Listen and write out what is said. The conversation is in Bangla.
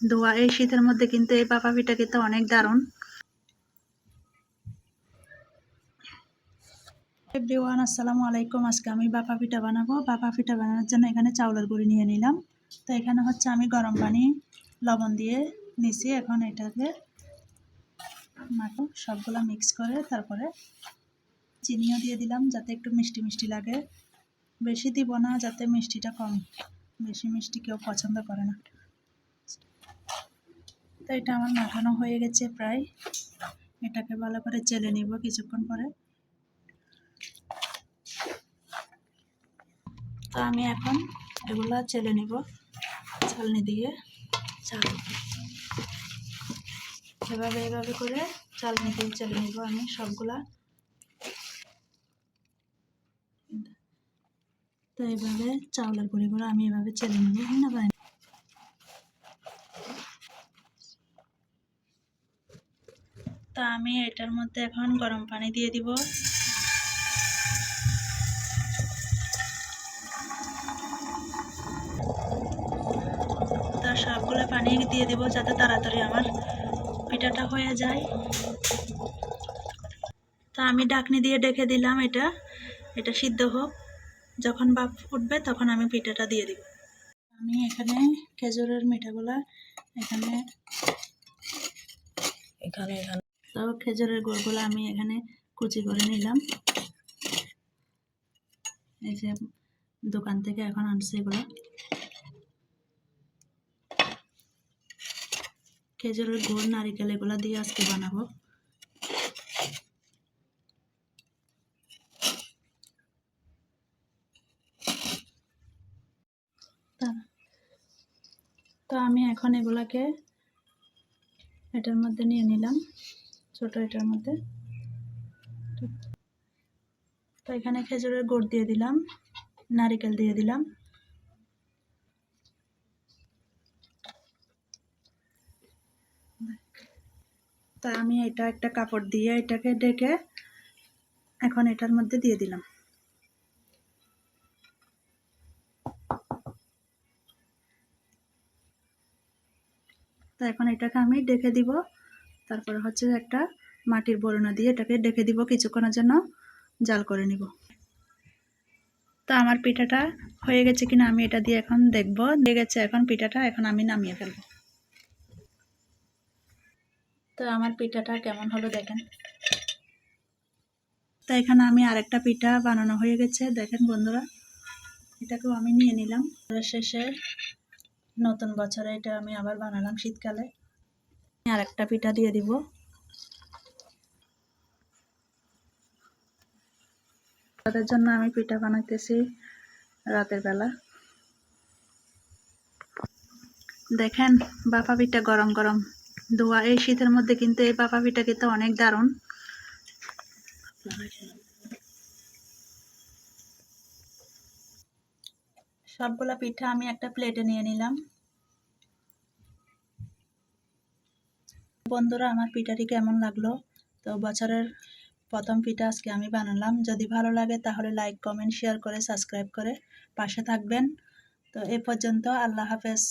ধোয়া এই শীতের মধ্যে কিন্তু এই পাপা পিঠা খেতে অনেক দারুণ। এভরিওয়ান আসসালামু আলাইকুম। আজকে আমি বাপা পিঠা বানাবো। বাপা পিঠা বানানোর জন্য এখানে চাউলের গুঁড়ি নিয়ে নিলাম। তো এখানে হচ্ছে আমি গরম পানি, লবণ দিয়ে নিছি। এখন এটাকে মাখো, সবগুলো মিক্স করে তারপরে চিনিও দিয়ে দিলাম যাতে একটু মিষ্টি মিষ্টি লাগে। বেশি দিব না, যাতে মিষ্টিটা কম, বেশি মিষ্টি কেউ পছন্দ করে না। তো এটা আমার মাখানো হয়ে গেছে প্রায়। এটাকে ভালো করে চেলে নিব কিছুক্ষণ পরে। তো আমি এখন এগুলো চেলে নিব, চালনি দিয়ে চাল এভাবে এভাবে করে চালনি দিয়ে চেলে নিব আমি সবগুলা। তো এইভাবে চাউলের গুঁড়িগুলো আমি এভাবে চেলে নেব না তো আমি এটার মধ্যে এখন গরম পানি দিয়ে দিব। তো সবগুলো পানি দিয়ে দিব যাতে তাড়াতাড়ি আমার পিঠাটা হয়ে যায়। তো আমি ডাকনি দিয়ে ডেকে দিলাম এটা। এটা সিদ্ধ হোক। যখন বাপ উঠবে তখন আমি পিঠাটা দিয়ে দিব। আমি এখানে খেজুরের মিঠাগুলা এখানে এখানে এখানে তো খেজুরের গুড়গুলো আমি এখানে কুচি করে নিলাম। এই যে দোকান থেকে এখন আনছে এগুলো। খেজুরের গুড়, নারিকেল এগুলো দিয়ে আজকে বানাবো। তা- তো আমি এখন এগুলাকে এটার মধ্যে নিয়ে নিলাম। ছোট এটার মধ্যে। তো এখানে খেজুরের গুড় দিয়ে দিলাম, নারিকেল দিয়ে দিলাম। তা আমি এটা একটা কাপড় দিয়ে এটাকে ডেকে এখন এটার মধ্যে দিয়ে দিলাম। তো এখন এটাকে আমি ডেকে দিব। তারপরে হচ্ছে একটা মাটির বরণা দিয়ে এটাকে ডেকে দিব কিছুক্ষণের জন্য, জাল করে নিব। তো আমার পিঠাটা হয়ে গেছে কিনা আমি এটা দিয়ে এখন দেখব। দিয়ে গেছে এখন পিঠাটা, এখন আমি নামিয়ে ফেলব। তো আমার পিঠাটা কেমন হলো দেখেন? তো এখানে আমি আরেকটা পিঠা বানানো হয়ে গেছে। দেখেন বন্ধুরা, এটাকেও আমি নিয়ে নিলাম। শেষে নতুন বছরে এটা আমি আবার বানালাম শীতকালে। আর একটা পিঠা দিয়ে দিব। তাদের জন্য আমি পিঠা বানাইতেছি রাতের বেলা। দেখেন বাপা পিঠা গরম গরম। ধোয়া এই শীতের মধ্যে কিন্তু এই বাপা পিঠা খেতে অনেক দারুণ। সবগুলা পিঠা আমি একটা প্লেটে নিয়ে নিলাম। বন্ধুরা, আমার পিঠাটি কেমন লাগল? তো বছরের প্রথম পিঠা আজকে আমি বানালাম। যদি ভালো লাগে তাহলে লাইক কমেন্ট শেয়ার করে সাবস্ক্রাইব করে পাশে থাকবেন। তো এ পর্যন্ত আল্লাহ হাফেজ।